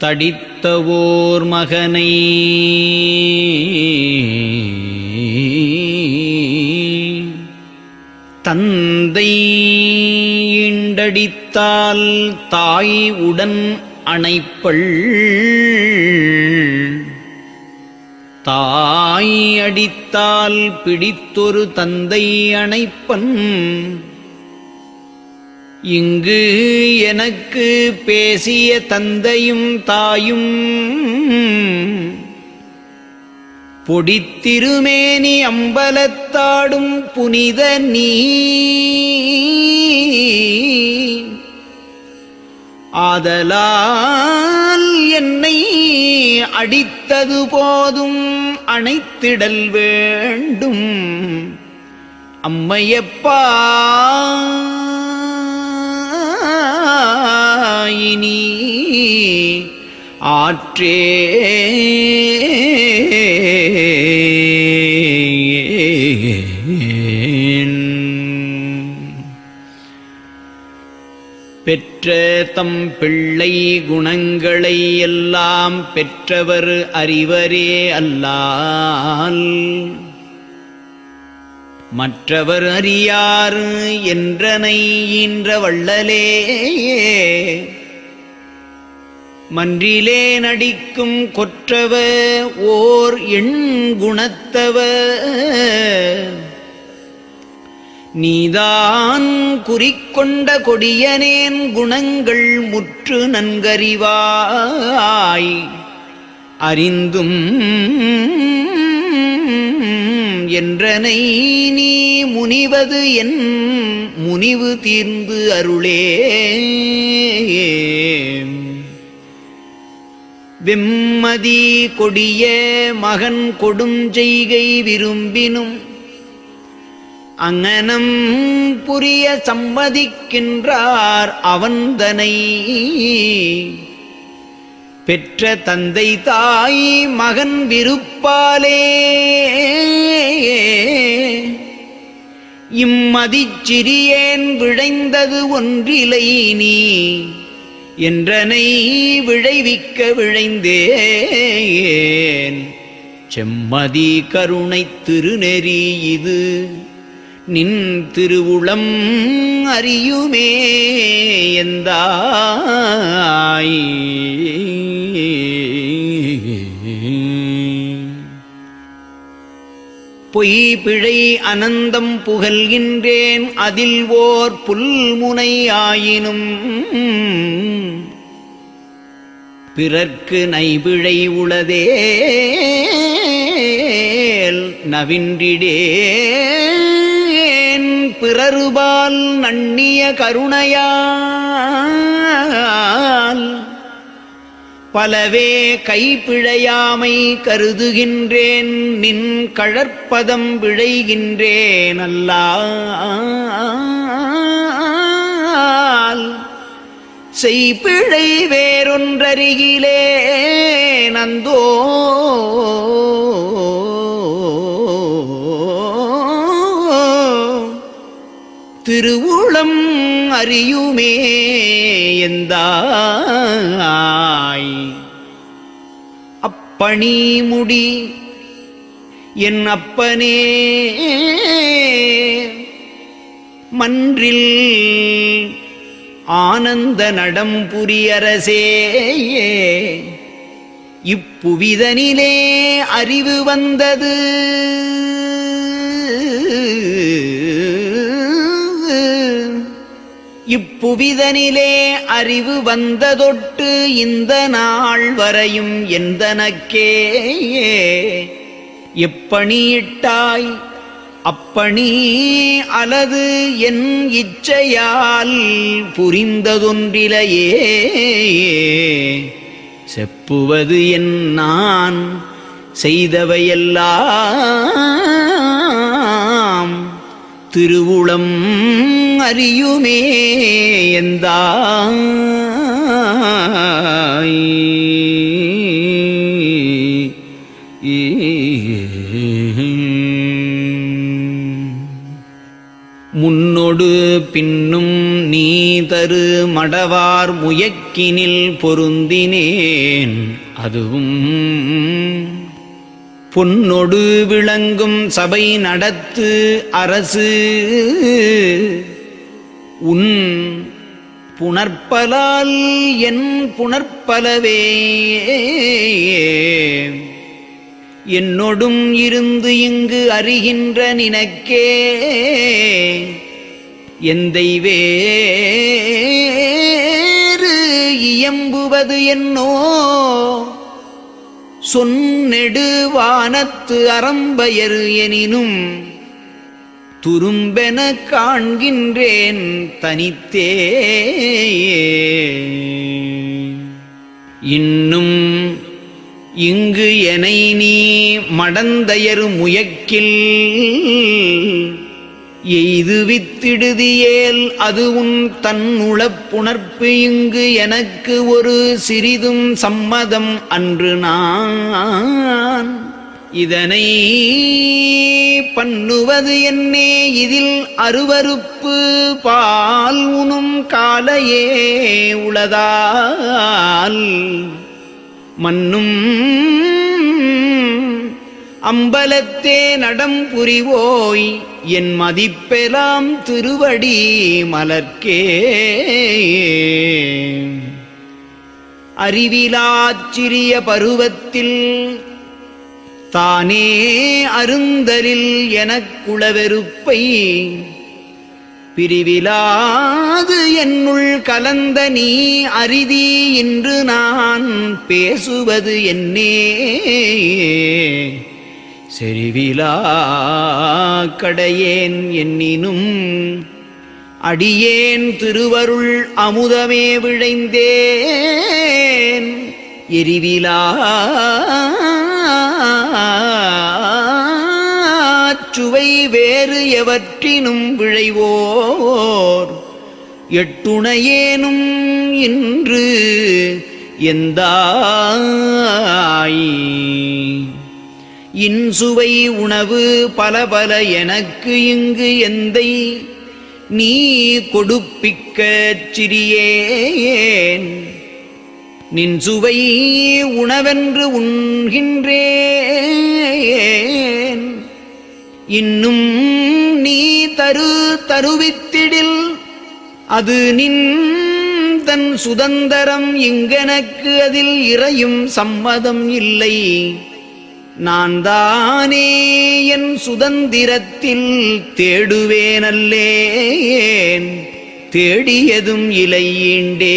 தடித்தவோர் மகனை. தந்தை இண்டடித்தால் தாய் உடன் அணைப்பள். தாய் அடித்தால் பிடித்தொரு தந்தை அணைப்பன். இங்கு எனக்கு பேசிய தந்தையும் தாயும் பொடித்திருமேனி அம்பலத்தாடும் புனித நீ. ஆதலால் என்னை அடித்தது போதும் அணைத்திடல் வேண்டும். அம்மையப்பா ஆயினி ஆற்றே. பெற்ற தம் பிள்ளை குணங்களை எல்லாம் பெற்றவர் அறிவரே அல்லால். மற்றவர் அறியாறு என்றனை ஈன்ற வள்ளலே. மன்றிலே நடிக்கும் கொற்றவ ஓர் எண் குணத்தவ. நீதான் குறிக்கொண்ட கொடியனேன் குணங்கள் முற்று நன்கறிவாய். அறிந்தும் என்றனை நீ முனிவது என் முனிவு தீர்ந்து அருளே. வெம்மதி கொடிய மகன் கொடுஞ்செய்கை விரும்பினும் அங்கனம் புரிய சம்மதிக்கின்றார் அவந்தனை. பெற்ற தந்தை தாய் மகன் விருப்பாலே. இம்மதிச்சிறியேன் விழைந்தது ஒன்றிலை நீ. என்றனை விழைவிக்க விழைந்தேன். செம்மதி கருணை திருநெறி இது. நின் திருவுளம் அறியுமே எந்தாய். பொய் பிழை அனந்தம் புகழ்கின்றேன் அதில் ஓர் புல்முனை ஆயினும் பிறர்க்கு நைபிழை உளதே நவின்றிடேன். பிறருபால் நண்ணிய கருணையால் பலவே கைப்பிழையாமை கருதுகின்றேன் நின் கழற்பதம் விழைகின்றேன் அல்லால் செய்பிழை வேறொன்றருகிலே நந்தோ திருவுளம் அறியுமே எந்தாய்? அப்பணி முடி என் அப்பனே மன்றில் ஆனந்த நடம் நடம்புரியரசே இப்புவிதனிலே அறிவு வந்தது. இப்புவிதனிலே அறிவு வந்ததொட்டு இந்த நாள் வரையும் எந்தனக்கே? எப்பணியிட்டாய் அப்பணி அலது என் இச்சையால் புரிந்ததொன்றிலையே. செப்புவது என் நான் செய்தவையெல்லாம் திருவுளம் அறியுமே எந்தாய்? முன்னொடு பின்னும் நீ தரு மடவார் முயக்கினில் பொருந்தினேன் அதுவும் பொன்னொடு விளங்கும் சபை நடத்து அரசு. உன் புணர்ப்பலால் என் புணர்ப்பலவே. என்னொடும் இருந்து இங்கு அறிகின்ற நினக்கே. எந்தை வேறு இயம்புவது என்னோ? சொன்னெடு வானத்து அறம்பயர் எனினும் துரும்பென காண்கின்றேன் தனித்தே இன்னும் இங்கு எனை நீ மடந்தயரு முயக்கில். எய்துவித்திடுதியேல் அது உன் தன்னுழப்புணர்ப்பு இங்கு எனக்கு ஒரு சிறிதும் சம்மதம் அன்று நான் இதனை பண்ணுவது என்னே இதில் அருவருப்பு பால் உணும் காலையே உளதால் மன்னும் அம்பலத்தே நடம் புரிவோய் என் மதிப்பெலாம் திருவடி மலர்க்கே. அறிவிலாச்சிறிய பருவத்தில் தானே அருந்தலில் எனக்குளவெருப்பை பிரிவிலாது என்னுள் கலந்த நீ அரிதி என்று நான் பேசுவது என்னே. செறிவிலா கடையேன் எண்ணினும் அடியேன் திருவருள் அமுதமே விழைந்தேன். எரிவிலா சுவை வேறு எவற்றினும் விழைவோர் எட்டுணையேனும் இன்று எந்தாய்? இன்சுவை உணவு பல பல எனக்கு இங்கு எந்தை. நீ கொடுப்பிக்கச் சிறியேன். நின் சுவை உணவென்று உண்கின்றேன். இன்னும் நீ தரு தருவித்திடில் அது நின் தன் சுதந்தரம் இங்கெனக்கு அதில் இறையும் சம்மதம் இல்லை. நான் தானே என் சுதந்திரத்தில் தேடுவேனல்லேன் தேடியதும் இலையீண்டே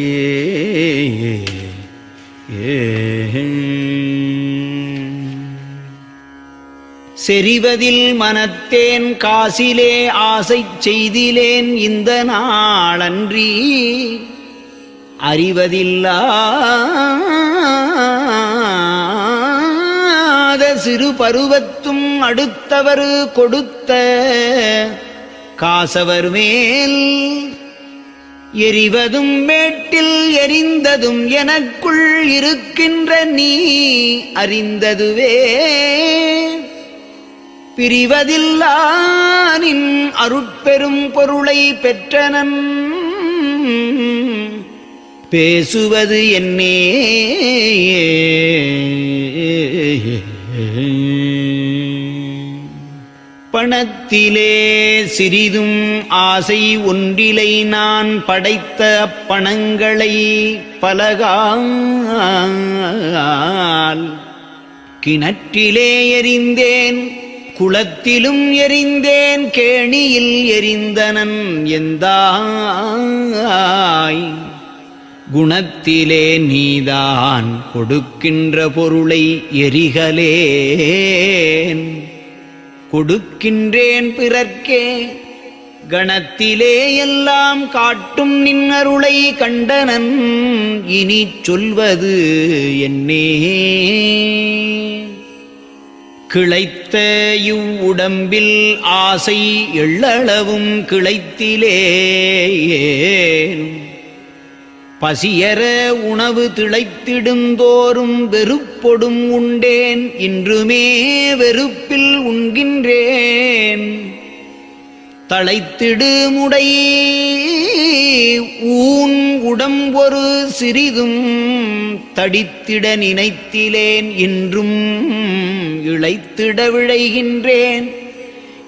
ஏ செறிவதில் மனத்தேன் காசிலே ஆசை செய்திலேன் இந்த நாளன்றி அறிவதில்லாத சிறு பருவத்தும் அடுத்தவர் கொடுத்த காசவர் மேல் எரிவதும் மேட்டில் எரிந்ததும் எனக்குள் இருக்கின்ற நீ அறிந்ததுவே. பிரிவதில்லானின் அருட்பெரும் பொருளை பெற்றனன் பேசுவது என்னே. பணத்திலே சிறிதும் ஆசை ஒன்றிலை நான் படைத்த பணங்களை பலகால் கிணற்றிலே எரிந்தேன் குளத்திலும் எறிந்தேன் கேணியில் எரிந்தனன் எந்தாய். குணத்திலே நீதான் கொடுக்கின்ற பொருளை எரிகலேன். கொடுக்கின்றேன் பிறர்க்கே கணத்திலே எல்லாம் காட்டும் நின்னருளை கண்டனன் இனி சொல்வது என்னே. கிளைத்த இவ்வுடம்பில் ஆசை எள்ளளவும் கிளைத்திலேன் பசியற உணவு திளைத்திடுந்தோறும் வெறுப்பொடும் உண்டேன். இன்றுமே வெறுப்பில் உண்கின்றேன். தழைத்திடுமுடை ஊன் உடம்பொரு சிறிதும் தடித்திட நினைத்திலேன். இன்றும் இழைத்திட விழைகின்றேன்.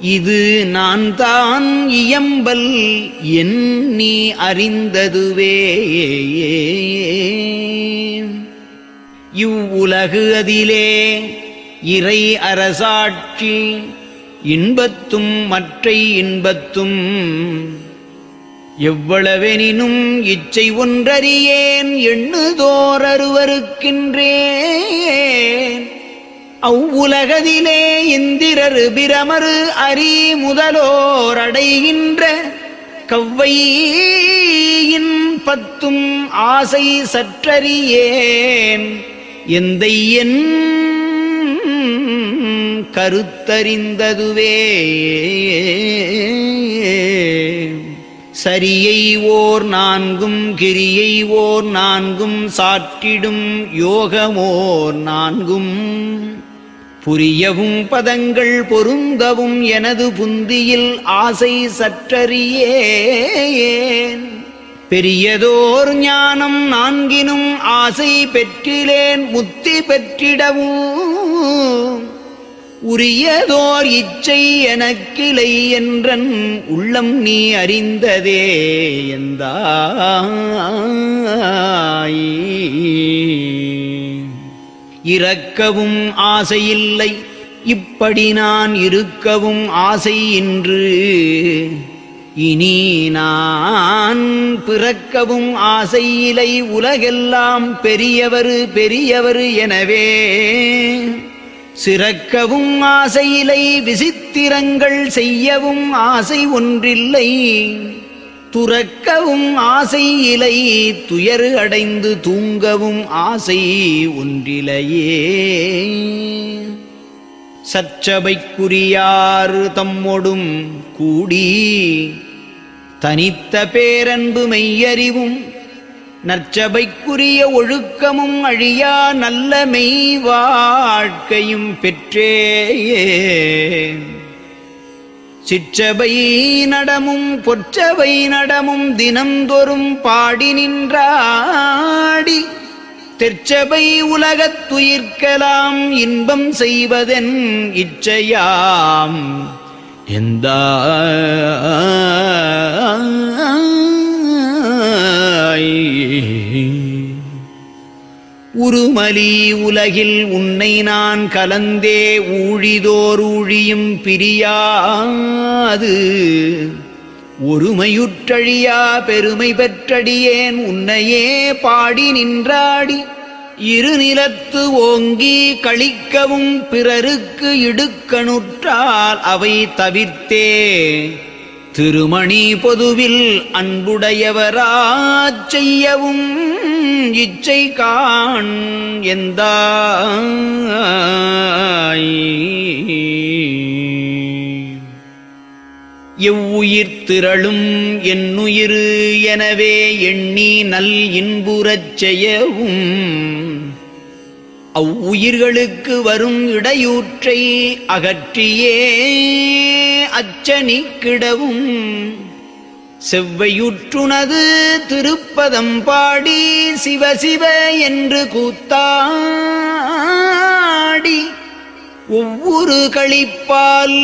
இது நான் தான் இயம்பல் என் நீ அறிந்ததுவே. இவ்வுலகு அதிலே இறை அரசாட்சி இன்பத்தும் மற்றை இன்பத்தும் எவ்வளவெனினும் இச்சை ஒன்றறியேன் எண்ணுதோர் அருவருக்கின்றேன் அவ்வுலகதிலே இந்திரர் பிரமரு அரி முதலோர் அடைகின்ற கவ்வையின் பத்தும் ஆசை சற்றறியேன். எந்த என் கருத்தறிந்ததுவே. சரியை ஓர் நான்கும் கிரியை ஓர் நான்கும் சாற்றிடும் யோகமோர் நான்கும். புரியவும் பதங்கள் பொருந்தவும் எனது புந்தியில் ஆசை சற்றறியேன். பெரியதோர் ஞானம் நான்கினும் ஆசை பெற்றிலேன் முத்தி பெற்றிடவும் உரியதோர் இச்சை எனக்கிளை என்றன் உள்ளம் நீ அறிந்ததே எந்தாய். இறக்கவும் ஆசையில்லை. இப்படி நான் இருக்கவும் ஆசை இன்று. இனி நான் பிறக்கவும் ஆசையிலை. உலகெல்லாம் பெரியவர் பெரியவர் எனவே. சிறக்கவும் ஆசையிலை விசித்திரங்கள் செய்யவும் ஆசை ஒன்றில்லை. துறக்கவும் ஆசை இலை துயரு அடைந்து தூங்கவும் ஆசை ஒன்றிலையே. சச்சபைக்குரியார் தம்மொடும் கூடி தனித்த பேரன்பு மெய்யறிவும் நற்சபைக்குரிய ஒழுக்கமும் அழியா நல்ல மெய் வாழ்க்கையும் பெற்றேயே. சிற்றவை நடமும் பொற்றவை நடமும் தினந்தொறும் பாடி நின்றாடி. தெற்றவை உலகத்துயிர்க்கலாம் இன்பம் செய்வதென் இச்சையாம். எந்த உருமலி உலகில் உன்னை நான் கலந்தே ஊழிதோர் ஊழியும் பிரியாது. ஒருமையுற்றழியா பெருமை பெற்றடியேன் உன்னையே பாடி நின்றாடி. இருநிலத்து ஓங்கி கழிக்கவும் பிறருக்கு இடுக்கணுற்றால் அவை தவிர்த்தே. திருமணி பொதுவில் அன்புடையவராச் செய்யவும் இச்சை காண் எந்த எவ்வுயிர் திரளும் என்னுயிரு எனவே எண்ணி நல் இன்புறச் செய்யவும் அவ்வுயிர்களுக்கு வரும் இடையூற்றை அகற்றியே அச்சனி கிடவும். செவ்வையுற்றுனது திருப்பதம் பாடி சிவசிவ என்று கூத்தாடி. ஒவ்வொரு கழிப்பால்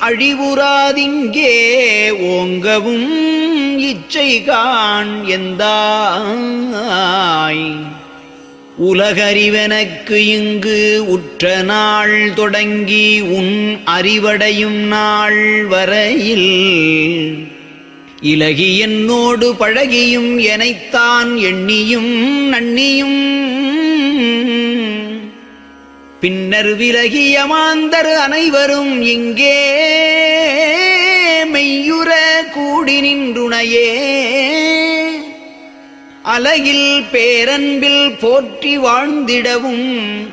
அழிவுறாதிங்கே ஓங்கவும் இச்சை காண் எந்தாய். உலகறிவனக்கு இங்கு உற்ற நாள் தொடங்கி உன் அறிவடையும் நாள் வரையில். இலகி என்னோடு பழகியும் எனைத்தான் எண்ணியும் நன்னியும் பின்னர் விலகிய மாந்தர் அனைவரும் இங்கே. மெய்யுற கூடி நின்றுணையே. அலகில் பேரன்பில் போற்றி வாழ்ந்திடவும்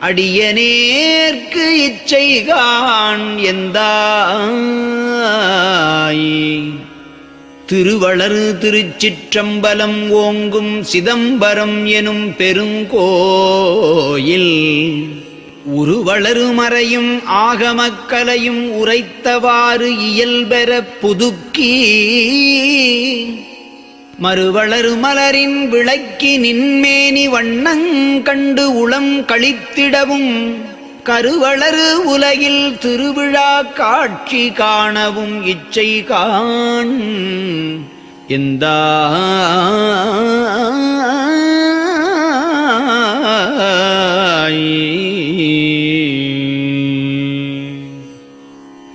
அடியநேர்க்கு இச்சைகான் எந்தாய்? திருவளர் திருச்சிற்றம்பலம் ஓங்கும் சிதம்பரம் எனும் பெருங்கோயில். உருவளரு மறையும் ஆகமக்கலையும் உரைத்தவாறு இயல்பெற புதுக்கி. மறுவளரு மலரின் விளக்கி நின்மேனி வண்ணங்கண்டு உளம் கழித்திடவும் கருவளரு உலகில் திருவிழா காட்சி காணவும் இச்சை காண். எந்தாய்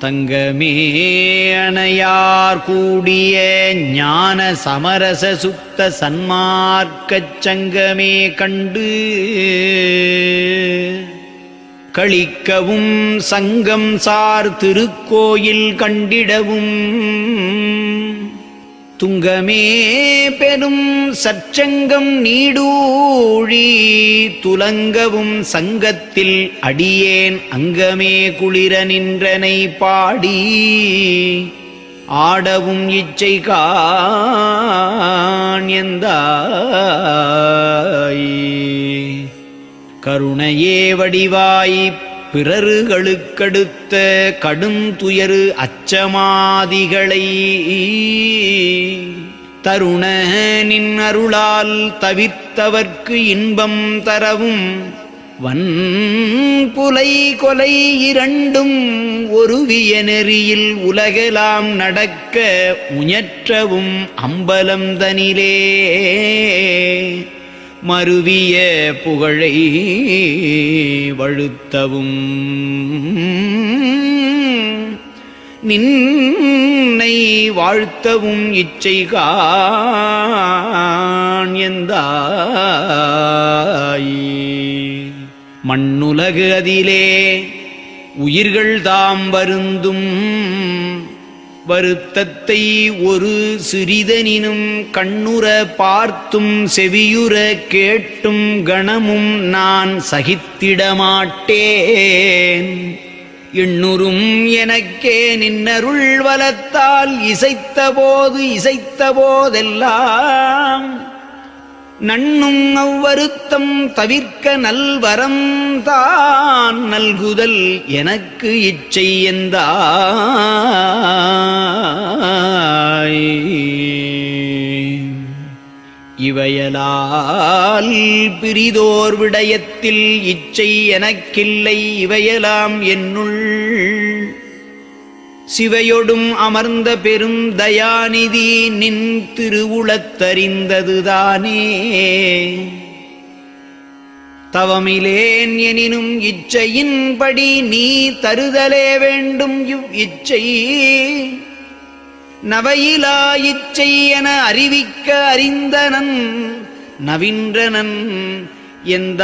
தங்கமே அணையார் கூடிய ஞான சமரச சுத்த சன்மார்க்கச் சங்கமே கண்டு களிக்கவும் சங்கம் சார் திருக்கோயில் கண்டிடவும் துங்கமே பெரும் சச்சங்கம் நீடூழி துலங்கவும் சங்கத்தில் அடியேன் அங்கமே குளிர நின்றனை பாடி ஆடவும் இச்சை காண் எந்தாய். கருணையே வடிவாய் பிறருகளுக்கடுத்த கடுந்துயரு அச்சமாதிகளை தருண நின் அருளால் தவிர்த்தவர்க்கு இன்பம் தரவும் வன் புலை கொலை இரண்டும் ஒருவிய நெறியில் உலகெலாம் நடக்க முயற்றவும் அம்பலம் தனிலே. மருவிய புகழை வழுத்தவும். நின்னை வாழ்த்தவும் இச்சை காண் மண்ணுலகு அதிலே உயிர்கள் தாம் வருந்தும். வருத்தத்தை ஒரு சிறிதனினும் கண்ணுற பார்த்தும் செவியுற கேட்டும் கணமும் நான் சகித்திடமாட்டேன் எண்ணுறும் எனக்கே நின்னருள் வலத்தால் இசைத்த போது இசைத்த போதெல்லாம் நண்ணும் அவ்வருத்தம் தவிர்க்க நல்வரம் தான் நல்குதல் எனக்கு இச்சை எந்தாய் இவையலால் பிரிதோர் விடயத்தில் இச்சை எனக்கில்லை இவையலாம் என்னுள் சிவையொடும் அமர்ந்த பெரும் தயாநிதி நின் திருவுளத்தறிந்ததுதானே. தவமிலேன் எனினும் இச்சையின்படி நீ தருதலே வேண்டும் இவ் இச்சை. நவையிலா இச்சை என அறிவிக்க அறிந்தனன் நவின்றனன் எந்த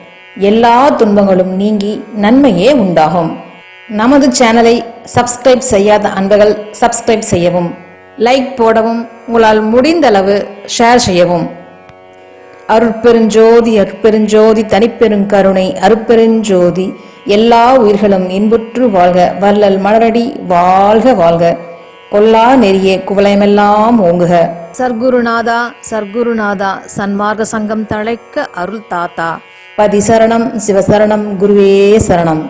எல்லா துன்பங்களும் நீங்கி நன்மையே உண்டாகும். நமது சேனலை சப்ஸ்கிரைப் செய்யாத அன்பர்கள் சப்ஸ்கிரைப் செய்யவும் லைக் போடவும் உங்களால் முடிந்தளவு ஷேர் செய்யவும். அருட்பெருஞ்சோதி அருட்பெருஞ்சோதி தனிப்பெருங்கருணை அருட்பெருஞ்சோதி எல்லா உயிர்களும் இன்புற்று வாழ்க வள்ளல் மலரடி வாழ்க வாழ்க. கொல்லா நெறிய குவலயமெல்லாம் ஓங்குக. சர்க்குருநாதா சர்க்குருநாதா சன்மார்க்க சங்கம் தழைக்க அருள் தாத்தா. பதிசரணம் சிவசரணம் குருவே சரணம்.